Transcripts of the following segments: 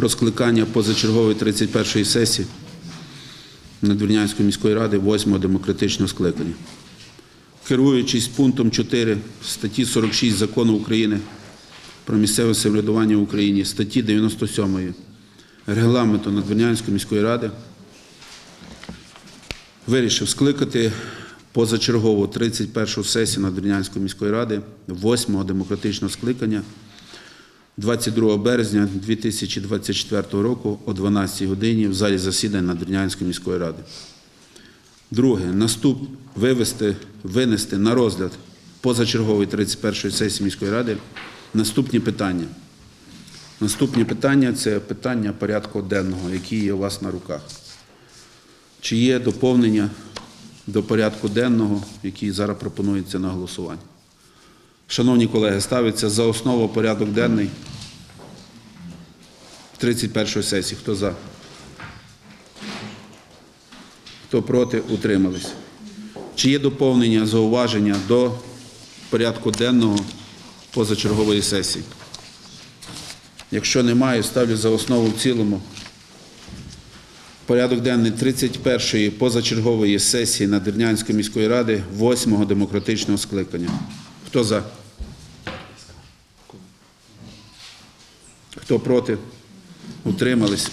про скликання позачергової 31-ї сесії Надвірнянської міської ради 8-го демократичного скликання. Керуючись пунктом 4 статті 46 Закону України про місцеве самоврядування в Україні, статті 97 Регламенту Надвірнянської міської ради, вирішив скликати позачергову 31-шу сесію Надвірнянської міської ради 8-го демократичного скликання 22 березня 2024 року о 12 годині в залі засідань Надвірнянської міської ради. Друге, наступ вивести, винести на розгляд позачергової 31-ї сесії міської ради наступні питання. Наступні питання це питання порядку денного, які є у вас на руках. Чи є доповнення до порядку денного, який зараз пропонується на голосування? Шановні колеги, ставиться за основу порядок денний 31 сесії. Хто за? Хто проти? Утримались. Чи є доповнення, зауваження до порядку денного позачергової сесії? Якщо немає, ставлю за основу в цілому. Порядок денний 31-ї позачергової сесії Надвірнянської міської ради 8-го демократичного скликання. Хто за? Хто проти? Утримались?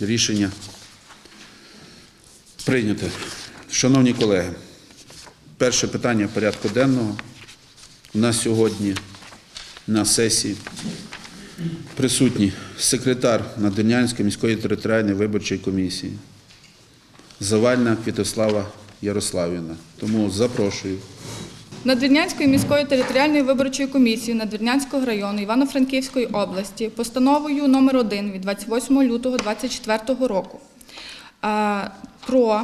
Рішення прийнято. Шановні колеги, перше питання порядку денного. У нас сьогодні на сесії присутні секретар Надвірнянської міської територіальної виборчої комісії Завальна Квітослава Ярославівна. Тому запрошую. Надвірнянської міської територіальної виборчої комісії Надвірнянського району Івано-Франківської області постановою номер 1 від 28 лютого 2024 року про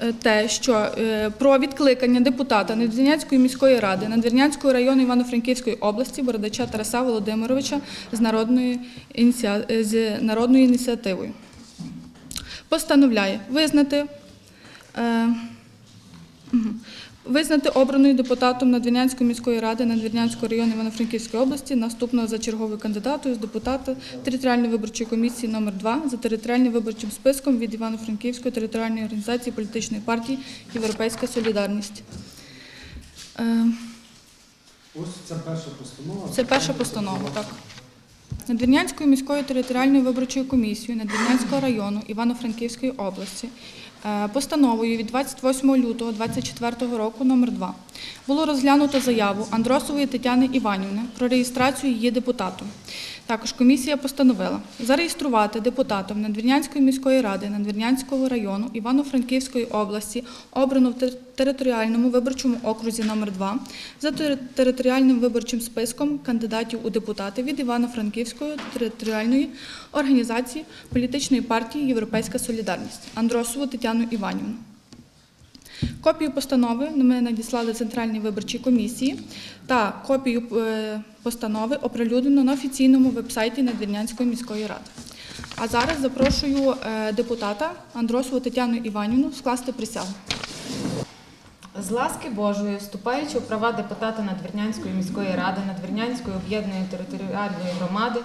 е, те, що е, про відкликання депутата Надвірнянської міської ради Надвірнянського району Івано-Франківської області Бородача Тараса Володимировича з народною, з народною ініціативою. Постановляє визнати. е. Визнати обраною депутатом Надвірнянської міської ради Надвірнянського району Івано-Франківської області наступного за черговою кандидатою з депутата територіальної виборчої комісії номер 2 за територіальним виборчим списком від Івано-Франківської територіальної організації політичної партії Європейська Солідарність. Е, Ось це перша постанова. Це перша постанова, так. Надвірнянською міською територіальною виборчою комісією Надвірнянського району Івано-Франківської області постановою від 28 лютого 2024 року номер 2 було розглянуто заяву Андросової Тетяни Іванівни про реєстрацію її депутатом. Також комісія постановила зареєструвати депутатом Надвірнянської міської ради Надвірнянського району Івано-Франківської області, обрану в територіальному виборчому окрузі номер 2 за територіальним виборчим списком кандидатів у депутати від Івано-Франківської територіальної організації політичної партії Європейська Солідарність Андросову Тетяну Іванівну. Копію постанови ми надіслали Центральній виборчій комісії та копію е, постанови оприлюднено на офіційному вебсайті Надвірнянської міської ради. А зараз запрошую е, депутата Андросову Тетяну Іванівну скласти присягу. З ласки Божої, вступаючи у права депутата Надвірнянської міської ради, Надвірнянської об'єднаної територіальної громади,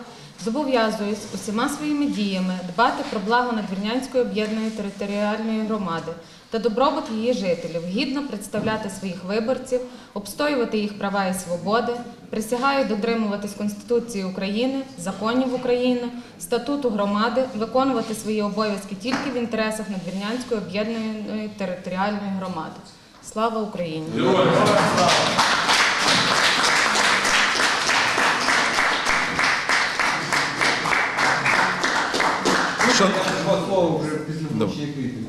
зобов'язуюсь усіма своїми діями дбати про благо Надвірнянської об'єднаної територіальної громади та добробут її жителів, гідно представляти своїх виборців, обстоювати їх права і свободи, присягаю дотримуватись Конституції України, законів України, статуту громади, виконувати свої обов'язки тільки в інтересах Надвірнянської об'єднаної територіальної громади. Слава Україні! Що- Добре.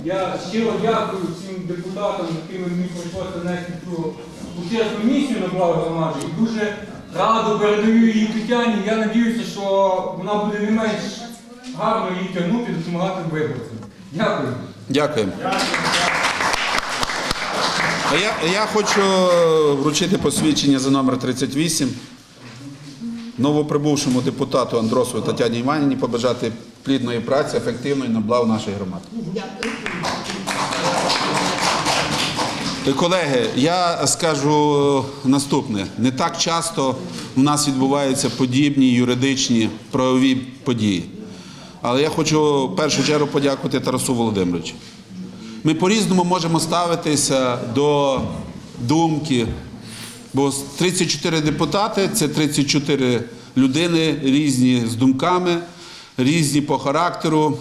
Я щиро дякую всім депутатам, якими мені прийшлося нести цю почесну місію на благо громади. І дуже радо передаю її Тетяні. Я надіюся, що вона буде не менш гарно її тягнути і допомагати виборцям. Дякую. Дякуємо. А Я, я хочу вручити посвідчення за номер 38 новоприбувшому депутату Андросову Тетяні Іванівні побажати плідної праці, ефективної на благо нашої громади. Колеги, я скажу наступне: не так часто у нас відбуваються подібні юридичні правові події. Але я хочу в першу чергу подякувати Тарасу Володимировичу. Ми по-різному можемо ставитися до думки, бо 34 депутати це 34 людини різні з думками, різні по характеру,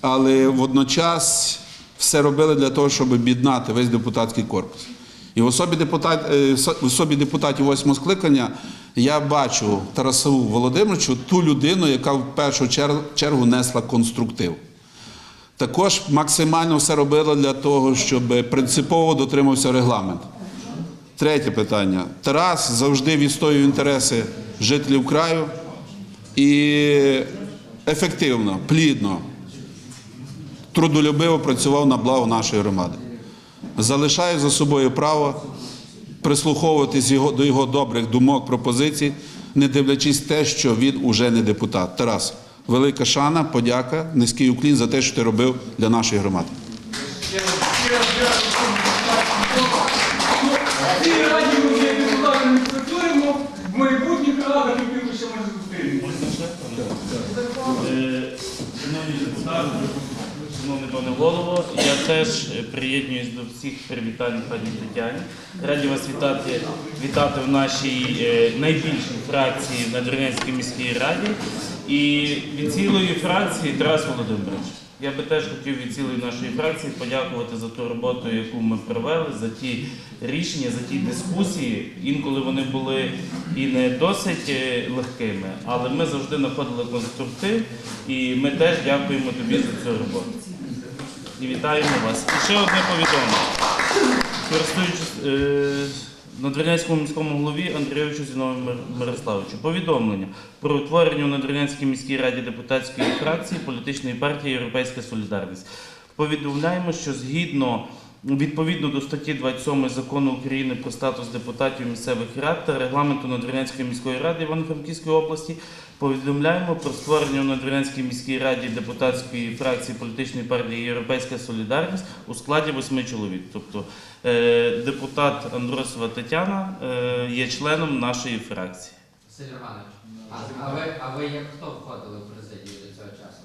але водночас все робили для того, щоб об'єднати весь депутатський корпус. І в особі, депутат, е, в особі депутатів восьмого скликання я бачу Тарасу Володимировичу ту людину, яка в першу чергу несла конструктив. Також максимально все робила для того, щоб принципово дотримався регламент. Третє питання. Тарас завжди відстоює інтереси жителів краю і ефективно, плідно, трудолюбиво працював на благо нашої громади. Залишаю за собою право прислуховуватись до його добрих думок, пропозицій, не дивлячись те, що він уже не депутат. Тарас, велика шана, подяка, низький уклін за те, що ти робив для нашої громади. Ми в майбутніх радах і ще може зустрінемося. Е, Шановний пане голово, я теж приєднуюсь до всіх привітань пані Тетяні. Раді вас вітати, вітати в нашій е, найбільшій фракції на Донецькій міській раді. І від цілої фракції Тарас Володимирович. Я би теж хотів від цілої нашої фракції подякувати за ту роботу, яку ми провели, за ті рішення, за ті дискусії. Інколи вони були і не досить е, легкими, але ми завжди знаходили конструктив, і ми теж дякуємо тобі за цю роботу. І вітаємо вас. І ще одне повідомлення. Користуючись е, Надвірнянському міському голові Андрійовичу Зінову Мир- Мирославовичу. Повідомлення про утворення у Надвірнянській міській раді депутатської фракції політичної партії Європейська Солідарність. Повідомляємо, що згідно відповідно до статті 27 закону України про статус депутатів місцевих рад та регламенту Надвірнянської міської ради Івано-Франківської області, повідомляємо про створення у Надвірнянській міській раді депутатської фракції політичної партії Європейська Солідарність у складі восьми чоловік. Тобто е, депутат Андросова Тетяна е, є членом нашої фракції. Іванович, а, а, ви, а ви як хто входили в президію до цього часу?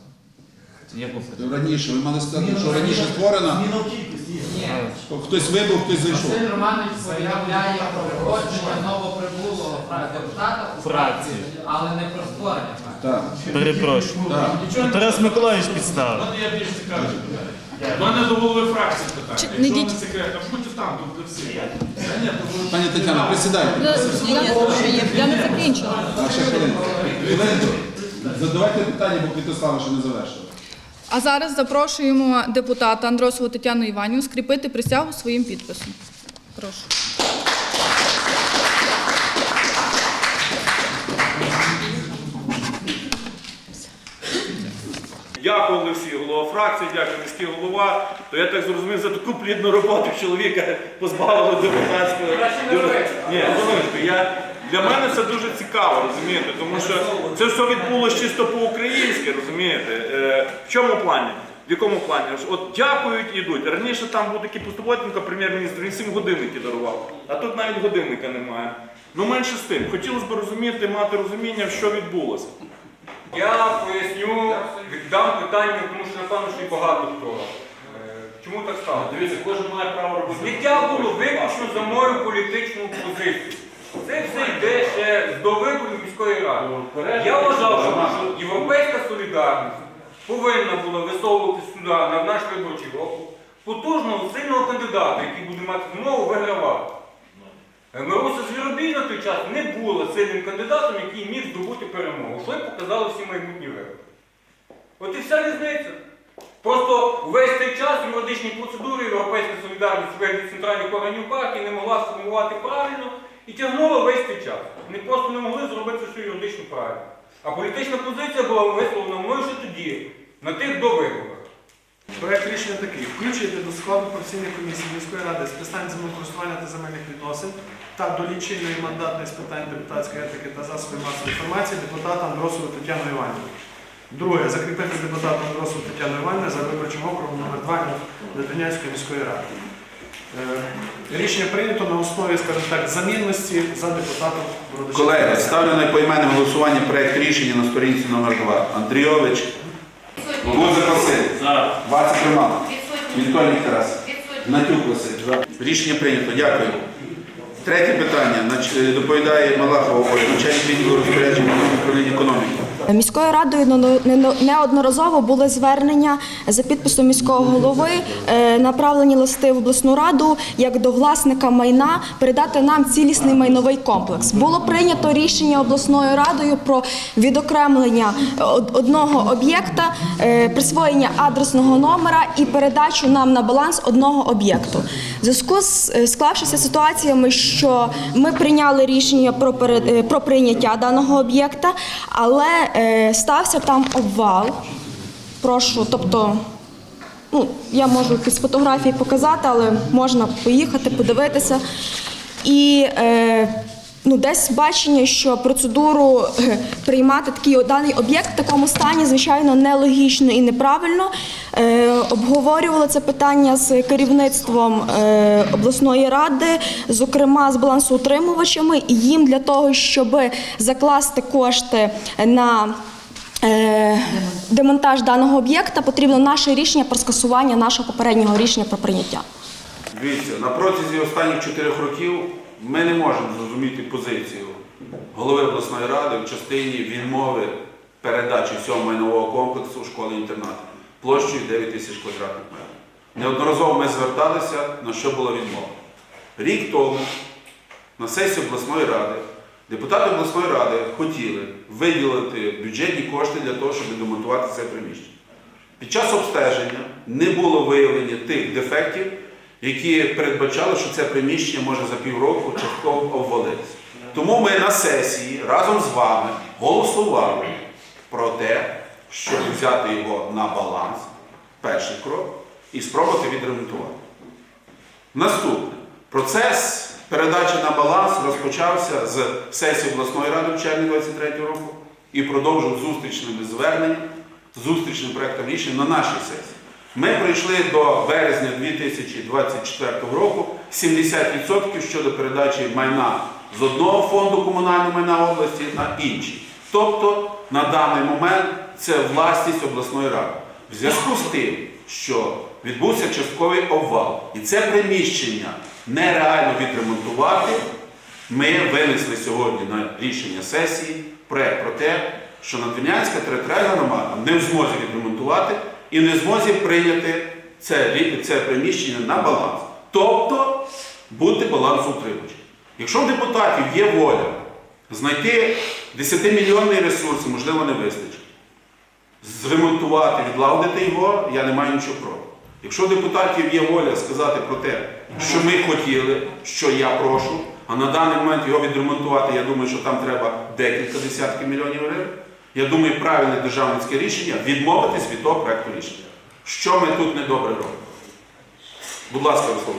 Яку фракцію? Раніше, ви мали сказати, що раніше створена, Ні. хтось вибув, хтось зайшов. Василь Романович повідомляє про входження новоприбулого депутата у фракцію, але не про створення фракції. Так, Перепрошую. так. Тарас Миколаївич підставив. Я більше скажу. У мене до голови фракції питання. Чи- Якщо не секрет, а будьте там, тут для всіх. Та ні, то ви- Пані Тетяно, присідайте. Я не закінчила. А ще хвилинку. Хвилинку. Задавайте питання, бо Квітослава ще не завершила. А зараз запрошуємо депутата Андросову Тетяну Іванівну скріпити присягу своїм підписом. Прошу. Дякую Олексій, голова фракції, дякую міський голова. То я так зрозумів, за таку плідну роботу чоловіка позбавили депутатського. Ні, я для мене це дуже цікаво, розумієте, тому що це все відбулося чисто по-українськи, розумієте. Е, в чому плані? В якому плані? От дякують і йдуть. Раніше там був такий Постуботенко, прем'єр-міністр, він всім годинники дарував. А тут навіть годинника немає. Ну менше з тим. Хотілося б розуміти, мати розуміння, що відбулося. Я поясню, віддам питання, тому що напевно, що і багато хто. Е, Чому так сталося? Дивіться, кожен має право робити. Зняття було виключно за мою політичну позицію. Це все йде ще до виборів міської ради. Я вважав, що європейська солідарність повинна була висовувати сюди на наш виборчий округ потужного сильного кандидата, який буде мати змогу вигравати. Е, Мироса Звіробій на той час не було сильним кандидатом, який міг здобути перемогу, що й показали всі майбутні вибори. От і вся різниця. Просто весь цей час юридичні процедури Європейська солідарність в вигляді центральних органів партії не могла сформувати правильно і тягнула весь цей час. Вони просто не могли зробити все юридично правильно. А політична позиція була висловлена мною ще тоді, на тих довиборах. Проект рішення такий: включити до складу професійної комісії міської ради з питань землекористування та земельних відносин та до лічильної мандатної з питань депутатської етики та засобів масової інформації депутата Андросову Тетяну Іванівну. Друге, закріпити депутата Андросову Тетяну Іванівну за виборчим округом номер 2 Надвірнянської міської ради. Е, Рішення прийнято на основі, скажімо так, замінності за депутатом Бородачем. Колеги, ставлю на поіменне голосування проект рішення на сторінці номер 2. Андрійович, Гузик Василь, За. Вацик Роман, Вільтольник Тарас, Натюк Василь. Рішення прийнято. Дякую. Третє питання. Е, Доповідає Малахова начальник відділу розпорядження управління економіки. Міською радою но- не- неодноразово були звернення за підписом міського голови, е, направлені листи в обласну раду як до власника майна передати нам цілісний майновий комплекс. Було прийнято рішення обласною радою про відокремлення одного об'єкта, е, присвоєння адресного номера і передачу нам на баланс одного об'єкту. Зв'язку з е, склавшися ситуаціями, що ми прийняли рішення про прийняття даного об'єкта, але стався там обвал. Прошу, тобто, ну я можу якісь фотографії показати, але можна поїхати, подивитися. І е, ну, десь бачення, що процедуру е, приймати такий даний об'єкт в такому стані, звичайно, нелогічно і неправильно. Е, обговорювали це питання з керівництвом е, обласної ради, зокрема з балансоутримувачами, і їм для того, щоб закласти кошти на е, демонтаж даного об'єкта, потрібно наше рішення про скасування нашого попереднього рішення про прийняття. Дивіться, на протязі останніх чотирьох років ми не можемо зрозуміти позицію голови обласної ради в частині відмови передачі всього майнового комплексу школи-інтернату площею 9 тисяч квадратних метрів. Неодноразово ми зверталися, на що була відмова. Рік тому на сесії обласної ради депутати обласної ради хотіли виділити бюджетні кошти для того, щоб демонтувати це приміщення. Під час обстеження не було виявлення тих дефектів, які передбачали, що це приміщення може за півроку частково обвалитися. Тому ми на сесії разом з вами голосували про те, щоб взяти його на баланс, перший крок, і спробувати відремонтувати. Наступне. Процес передачі на баланс розпочався з сесії обласної ради в червні 23 року і продовжив зустрічними зверненнями, зустрічним проектом рішень на нашій сесії. Ми прийшли до березня 2024 року 70% щодо передачі майна з одного фонду комунального майна області на інший. Тобто на даний момент це власність обласної ради. В зв'язку з тим, що відбувся частковий обвал, і це приміщення нереально відремонтувати, ми винесли сьогодні на рішення сесії проект про те, що Надвірнянська територіальна громада не в змозі відремонтувати і не змозі прийняти це, це приміщення на баланс. Тобто бути балансоутримувачем. Якщо в депутатів є воля знайти 10-мільйонний ресурс, можливо, не вистачить зремонтувати, відлагодити його, я не маю нічого проти. Якщо в депутатів є воля сказати про те, що ми хотіли, що я прошу, а на даний момент його відремонтувати, я думаю, що там треба декілька десятків мільйонів гривень. Я думаю, правильне державницьке рішення відмовитись від того проекту рішення. Що ми тут недобре робимо? Будь ласка, Руслан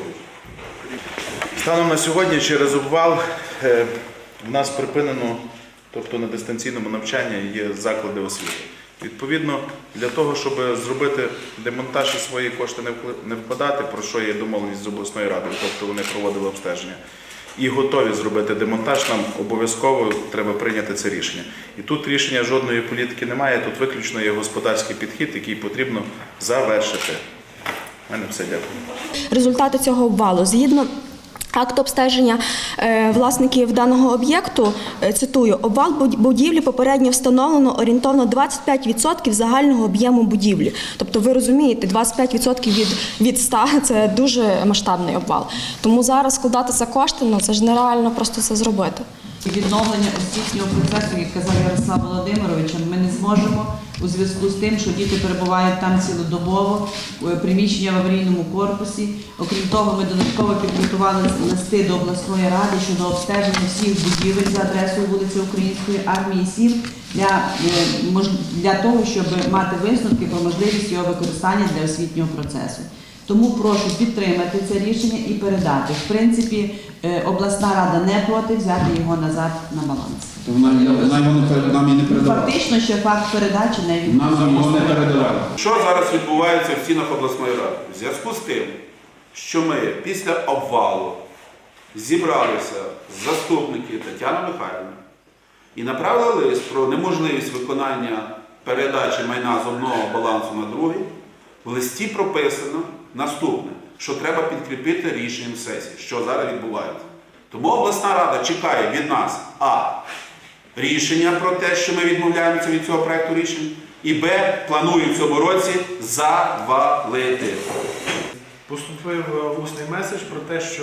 Станом на сьогодні через обвал е, в нас припинено, тобто на дистанційному навчанні є заклади освіти. Відповідно, для того, щоб зробити демонтаж і свої кошти не вкладати, про що є домовленість з обласною радою, тобто вони проводили обстеження, і готові зробити демонтаж, нам обов'язково треба прийняти це рішення. І тут рішення жодної політики немає, тут виключно є господарський підхід, який потрібно завершити. У мене все дякую. результати цього обвалу. Згідно акту обстеження е, власників даного об'єкту, е, цитую, обвал буд- будівлі попередньо встановлено орієнтовно 25% загального об'єму будівлі. Тобто ви розумієте, 25% від, від 100 – це дуже масштабний обвал. Тому зараз складати за кошти, ну це ж нереально просто це зробити. Відновлення освітнього процесу, як казав Ярослав Володимирович, ми не зможемо у зв'язку з тим, що діти перебувають там цілодобово, приміщення в аварійному корпусі. Окрім того, ми додатково підготували листи до обласної ради щодо обстеження всіх будівель за адресою вулиці Української армії 7 для, е, для того, щоб мати висновки про можливість його використання для освітнього процесу. Тому прошу підтримати це рішення і передати. В принципі, е, обласна рада не проти взяти його назад на баланс. Вона, його нам і не передавала. Фактично, ще факт передачі не від Нам його не передавали. Що зараз відбувається в стінах обласної ради? В зв'язку з тим, що ми після обвалу зібралися заступники Тетяни Михайлівни і направили лист про неможливість виконання передачі майна з одного балансу на другий. В листі прописано наступне, що треба підкріпити рішенням сесії, що зараз відбувається. Тому обласна рада чекає від нас А. Рішення про те, що ми відмовляємося від цього проекту рішень, і Б. Планує в цьому році завалити. Поступив е, усний меседж про те, що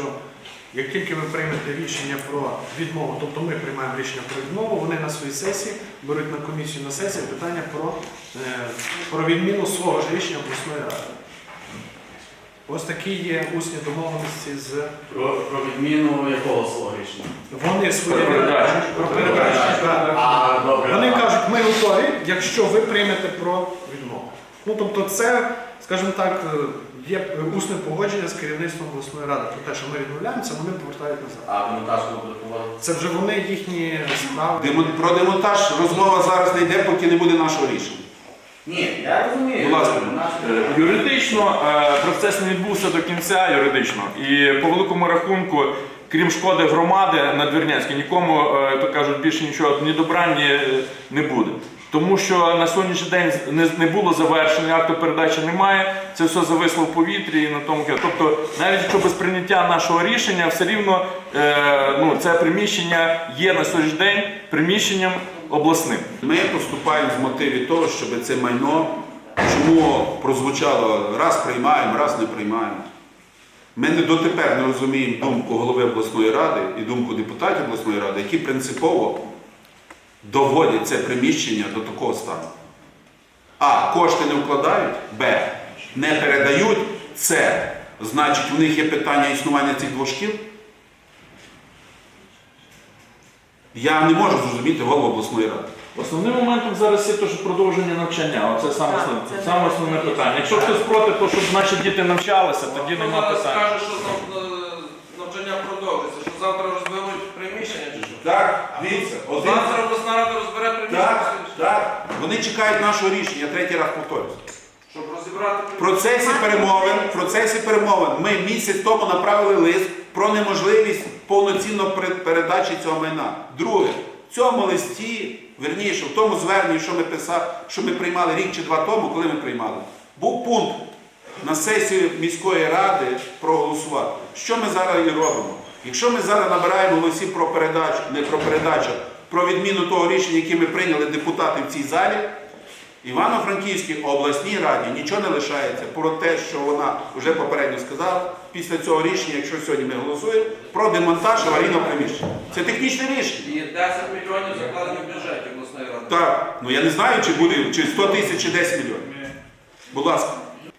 як тільки ви приймете рішення про відмову, тобто ми приймаємо рішення про відмову, вони на своїй сесії беруть на комісію на сесії питання про, е, про відміну свого ж рішення обласної ради. Ось такі є усні домовленості з Про, про відміну якого свого рішення? вони свої Про передачу. про передачу. А, добре. Вони кажуть, ми готові, якщо ви приймете про відмову. Ну тобто, це, скажімо так, е, є усне погодження з керівництвом обласної ради про те, що ми відмовляємося, вони повертають назад. А демонтаж буде? Це вже вони їхні справи. Демон- Про демонтаж розмова зараз не йде, поки не буде нашого рішення. Ні, я розумію. Будь ласка. Юридично е, процес не відбувся до кінця юридично. І по великому рахунку, крім шкоди громади надвірнянській, нікому, е, то кажуть, більше нічого ні добра, ні е, не буде. Тому що на сьогоднішній день не, було завершення, акту передачі немає, це все зависло в повітрі і на тому. Тобто, навіть якщо без прийняття нашого рішення, все рівно е, ну, це приміщення є на сьогоднішній день приміщенням обласним. Ми поступаємо з мотивів того, щоб це майно, чому прозвучало раз приймаємо, раз не приймаємо. Ми не дотепер не розуміємо думку голови обласної ради і думку депутатів обласної ради, які принципово доводять це приміщення до такого стану. А. Кошти не вкладають, Б. Не передають, С. Значить, у них є питання існування цих двох шкіл. Я не можу зрозуміти голову обласної ради. Основним моментом зараз є те, що продовження навчання. Оце саме основне, це саме основне питання. Якщо хтось проти, то щоб наші діти навчалися, тоді нема Зараз питань. скаже, що нав- е, навчання продовжиться, що завтра розберуть приміщення чи що? Так, дивіться, один. Завтра обласна рада розбере приміщення, Так, так. Вони чекають нашого рішення, я третій раз повторюсь. щоб розібрати В процесі перемовин, в процесі перемовин ми місяць тому направили лист про неможливість повноцінної пере- передачі цього майна. Друге, в цьому листі, верніше, в тому зверненні, що ми писали, що ми приймали рік чи два тому, коли ми приймали, був пункт на сесію міської ради проголосувати. Що ми зараз і робимо? Якщо ми зараз набираємо голосів про передачу, не про передачу, про відміну того рішення, яке ми прийняли депутати в цій залі, Івано-Франківській обласній раді нічого не лишається про те, що вона вже попередньо сказала після цього рішення, якщо сьогодні ми голосуємо, про демонтаж аварійного приміщення. Це технічне рішення. і 10 мільйонів закладені в бюджеті обласної ради. Так, ну я не знаю, чи буде чи 100 тисяч, чи 10 мільйонів. Будь ласка.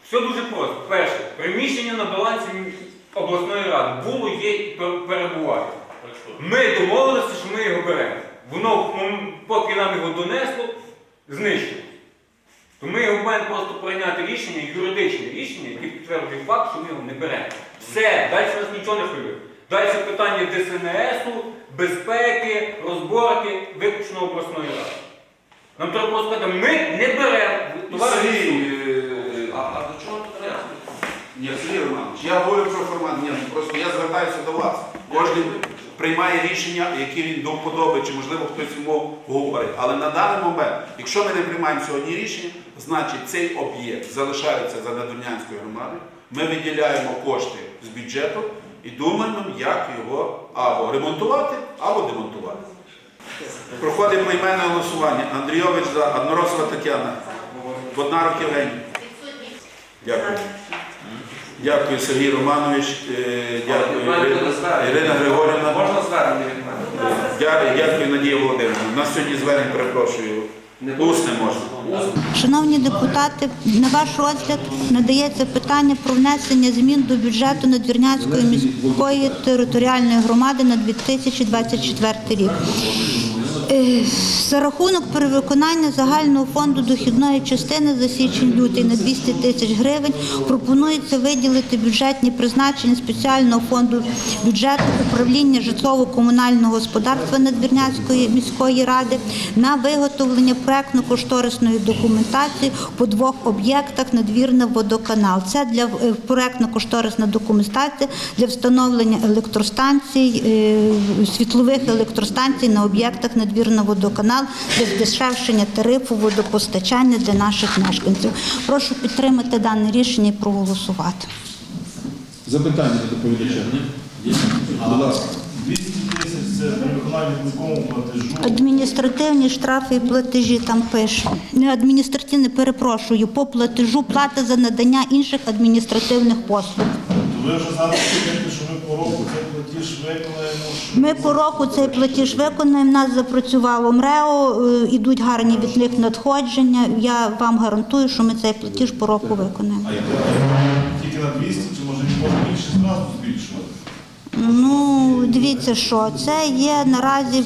Все дуже просто. Перше, приміщення на балансі обласної ради було, є і перебуває. Ми домовилися, що ми його беремо. Воно, поки нам його донесло, знищило. То ми його маємо просто прийняти рішення, юридичне рішення, яке підтверджує факт, що ми його не беремо. Все, далі нас нічого не хвилює. Далі питання ДСНСу, безпеки, розборки, виключно обласної ради. Нам треба було сказати, ми не беремо. Сергій, е, А, до чого тут треба? Ні, Сергій Романович, я говорю про формат. Ні, ну, просто я звертаюся до вас. Кожен приймає рішення, які він до чи можливо хтось йому говорить. Але на даний момент, якщо ми не приймаємо сьогодні рішення, значить цей об'єкт залишається за Надвірнянською громадою. Ми виділяємо кошти з бюджету і думаємо, як його або ремонтувати, або демонтувати. Проходить поіменне голосування. Андрійович за Одноросова Тетяна. Боднарок Євгеній. Дякую. Дякую, Сергій Романович. Е, Дякую, Ірина, Григорівна. Можна звернення від мене? Дя- Дякую, Надія Володимирівна. У нас сьогодні звернень, перепрошую. Усне можна. Шановні депутати, на ваш розгляд надається питання про внесення змін до бюджету Надвірнянської міської територіальної громади на 2024 рік. Е, За рахунок перевиконання загального фонду дохідної частини за січень-лютий на 200 тисяч гривень пропонується виділити бюджетні призначення спеціального фонду бюджету управління житлово-комунального господарства Надвірнянської міської ради на виготовлення проектно-кошторисної документації по двох об'єктах надвірна водоканал. Це для е, проектно-кошторисна документація для встановлення електростанцій, е, світлових електростанцій на об'єктах надвірна водоканал для здешевшення тарифу водопостачання для наших мешканців. Прошу підтримати дане рішення і проголосувати. Запитання до доповідача. Будь ласка. 200 тисяч це при виконанні виконкому платежу. Адміністративні штрафи і платежі там пише. Не адміністративні, перепрошую, по платежу плата за надання інших адміністративних послуг. То ви вже зараз що ми по року цей платіж виконаємо. Ми по року цей платіж виконаємо. Нас запрацювало МРЕО, е, ідуть гарні від них надходження. Я вам гарантую, що ми цей платіж по року виконаємо. А як тільки на 200, чи може більше зразу? Ну, дивіться, що це є наразі, е,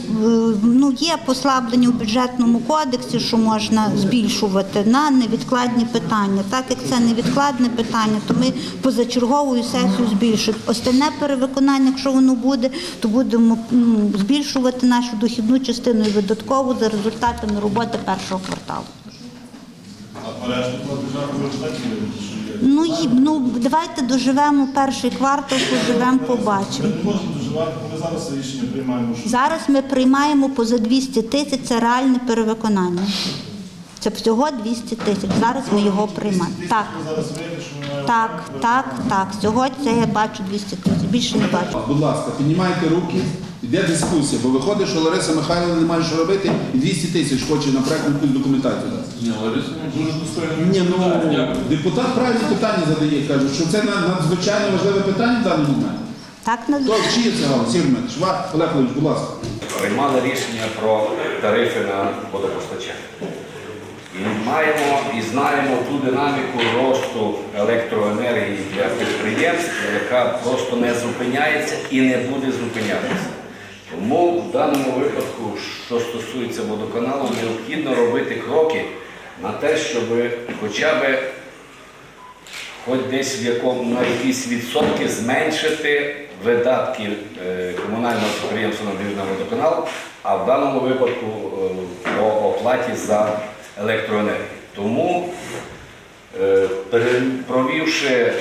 ну є послаблення у бюджетному кодексі, що можна збільшувати на невідкладні питання. Так як це невідкладне питання, то ми позачерговою сесію збільшуємо. Остальне перевиконання, якщо воно буде, то будемо ну, збільшувати нашу дохідну частину і видаткову за результатами роботи першого кварталу. А Ну, і- ну давайте доживемо перший квартал, поживемо, побачимо. Ми не можемо доживати, бо ми зараз рішення приймаємо. що Зараз ми приймаємо поза 200 тисяч, це реальне перевиконання. Це всього 200 тисяч. Зараз ми його приймаємо. Так, так, так, так. Сьогодні це я бачу 200 тисяч. Більше не бачу. Будь ласка, піднімайте руки, йде дискусія, бо виходить, що Лариса Михайловна не має що робити і 200 тисяч хоче на проектну якусь документацію дати. Ні, Лариса, дуже достойно. Ні, ну депутат правильні питання задає, каже, що це надзвичайно важливе питання в даний момент. Так на То чиє це галузь? Дмитрович, Ва- Олег Валерійович, будь ласка. приймали рішення про тарифи на водопостачання. І маємо і знаємо ту динаміку росту електроенергії для підприємств, яка просто не зупиняється і не буде зупинятися. Тому в даному випадку, що стосується водоканалу, необхідно робити кроки на те, щоб хоча б хоч десь в якому на якісь відсотки зменшити видатки е, комунального підприємства «Надвірна водоканал, а в даному випадку е, по оплаті за електроенергію. Тому, е, провівши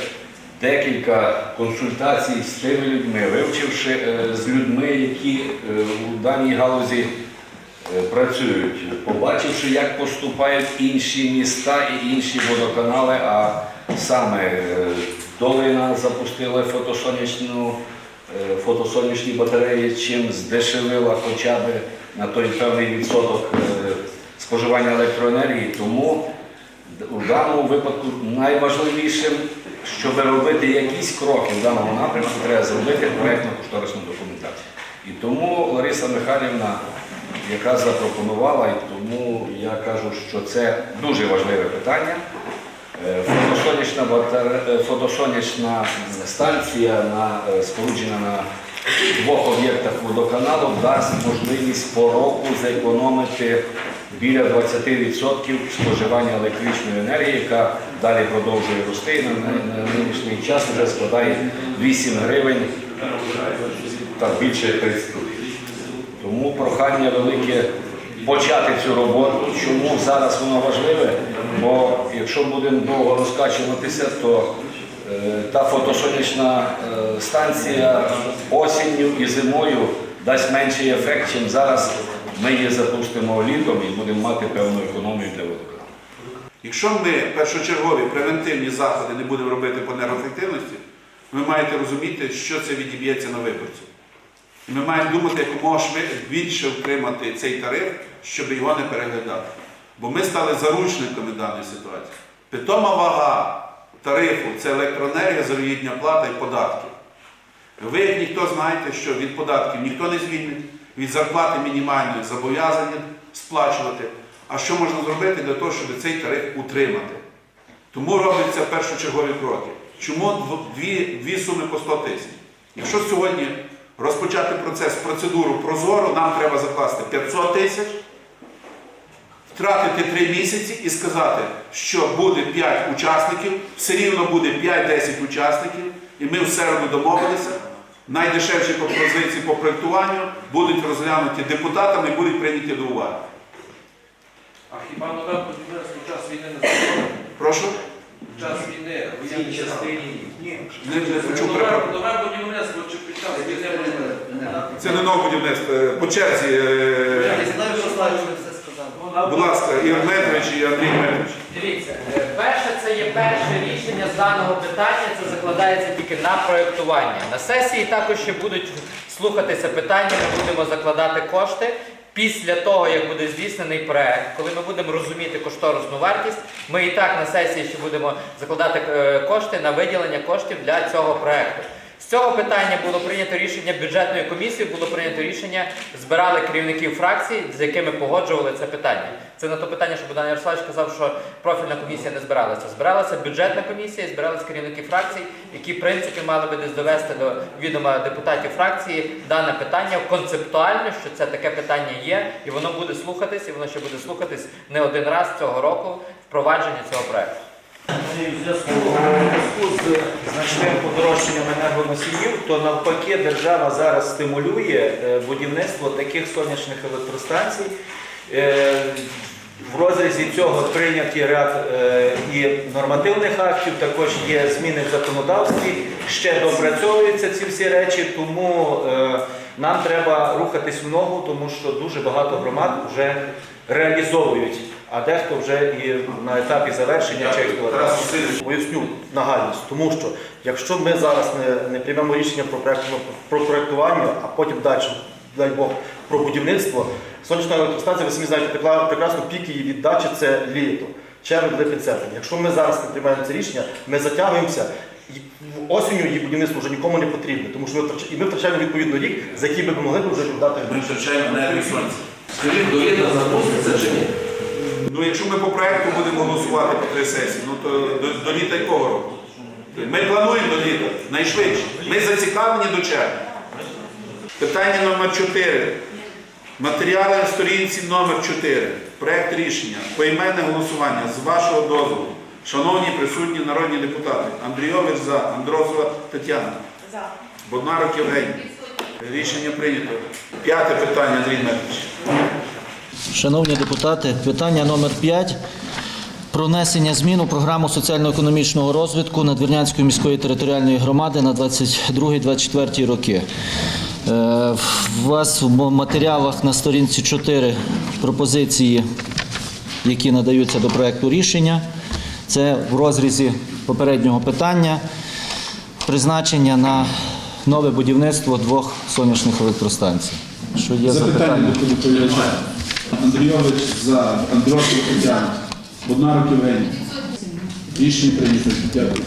декілька консультацій з тими людьми, вивчивши е, з людьми, які е, у даній галузі е, працюють, побачивши, як поступають інші міста і інші водоканали, а саме Долина запустила фотосонячну, фотосонячні батареї, чим здешевила хоча б на той певний відсоток споживання електроенергії. Тому у даному випадку найважливішим, щоб робити якісь кроки в даному напрямку, треба зробити проєктно-кошторисну документацію. І тому Лариса Михайлівна якраз запропонувала, і тому я кажу, що це дуже важливе питання. Е, Фотосонячна, батаре- е, фотосонячна станція на, е, споруджена на двох об'єктах водоканалу дасть можливість по року зекономити біля 20% споживання електричної енергії, яка далі продовжує рости. На, нинішній час вже складає 8 гривень та більше 30 тому прохання велике почати цю роботу. Чому зараз воно важливе? Бо якщо будемо довго розкачуватися, то е, та фотосонячна е, станція осінню і зимою дасть менший ефект, чим зараз ми її запустимо літом і будемо мати певну економію для водоканалу. Якщо ми першочергові превентивні заходи не будемо робити по енергоефективності, ви маєте розуміти, що це відіб'ється на виборцю. І ми маємо думати, якомога більше втримати цей тариф, щоб його не переглядати. Бо ми стали заручниками даної ситуації. Питома вага тарифу це електроенергія, заробітня плата і податки. Ви, як ніхто, знаєте, що від податків ніхто не звільнить, від зарплати мінімальної зобов'язані сплачувати. А що можна зробити для того, щоб цей тариф утримати? Тому робляться першочергові кроки. Чому дві, дві суми по 100 тисяч? Якщо сьогодні розпочати процес, процедуру прозоро, нам треба закласти 500 тисяч, втратити 3 місяці і сказати, що буде 5 учасників, все рівно буде 5-10 учасників, і ми в середу домовилися. Найдешевші пропозиції по проєктуванню будуть розглянуті депутатами і будуть прийняті до уваги. А хіба нове будівництво в час війни не зробили? Прошу? В час війни, в воєнній частині. Ні. Не, не почув Нове, нове будівництво чи під час війни? Це не нове будівництво. Е, По черзі, е, будь ласка, Ігор Дмитрович і Андрій Дмитрович. Дивіться, е, перше це є перше рішення з даного питання, це закладається тільки на проєктування. На сесії також ще будуть слухатися питання, ми будемо закладати кошти. Після того, як буде здійснений проект, коли ми будемо розуміти кошторисну вартість, ми і так на сесії ще будемо закладати е, кошти на виділення коштів для цього проекту. З цього питання було прийнято рішення бюджетної комісії, було прийнято рішення, збирали керівників фракцій, з якими погоджували це питання. Це на то питання, що Богдан Ярославович казав, що профільна комісія не збиралася. Збиралася бюджетна комісія, збиралися керівники фракцій, які в принципі мали би десь довести до відома депутатів фракції дане питання концептуально, що це таке питання є, і воно буде слухатись, і воно ще буде слухатись не один раз цього року впровадження цього проекту. У зв'язку у зв'язку з значним подорожчанням енергоносіїв, то навпаки держава зараз стимулює е, будівництво таких сонячних електростанцій. Е, В розрізі цього прийняті ряд е, і нормативних актів, також є зміни в законодавстві, ще допрацьовуються ці всі речі, тому нам треба рухатись в ногу, тому що дуже багато громад вже реалізовують, а дехто вже і на етапі завершення чи експлуатації. Поясню нагальність, тому що якщо ми зараз не, не приймемо рішення про, проект, про проектування, а потім далі, дай Бог, про будівництво, сонячна електростанція, ви самі знаєте прекрасно пік її віддачі це літо, червень, липень, серпень. Якщо ми зараз не приймаємо це рішення, ми затягуємося. Осінню її будівництво вже нікому не потрібне, тому що ми втрачаємо, і ми втрачаємо відповідно рік, за який ми могли б вже віддати. Ми втрачаємо енергію сонця. Скажіть, до літа запуститься чи ні? Ну, якщо ми по проекту будемо голосувати по три сесії, ну то до, до літа якого року? Ми плануємо до літа, найшвидше. Ми зацікавлені до червня. Питання номер 4. Матеріали на сторінці номер 4. Проект рішення. Поіменне голосування з вашого дозволу. Шановні присутні народні депутати, Андрійович за, Андросова Тетяна. За. Боднарок Євгеній. Рішення прийнято. П'яте питання, Андрій Дмитрович. Шановні депутати, питання номер 5 про внесення змін у програму соціально-економічного розвитку Надвірнянської міської територіальної громади на 22-24 роки. Е, У вас в матеріалах на сторінці 4 пропозиції, які надаються до проекту рішення. Це в розрізі попереднього питання призначення на нове будівництво двох сонячних електростанцій. Що є запитання? до доповідача. Андрійович за, Андрій Тетяна. Одна Євгеній. Рішення прийнято. Дякую.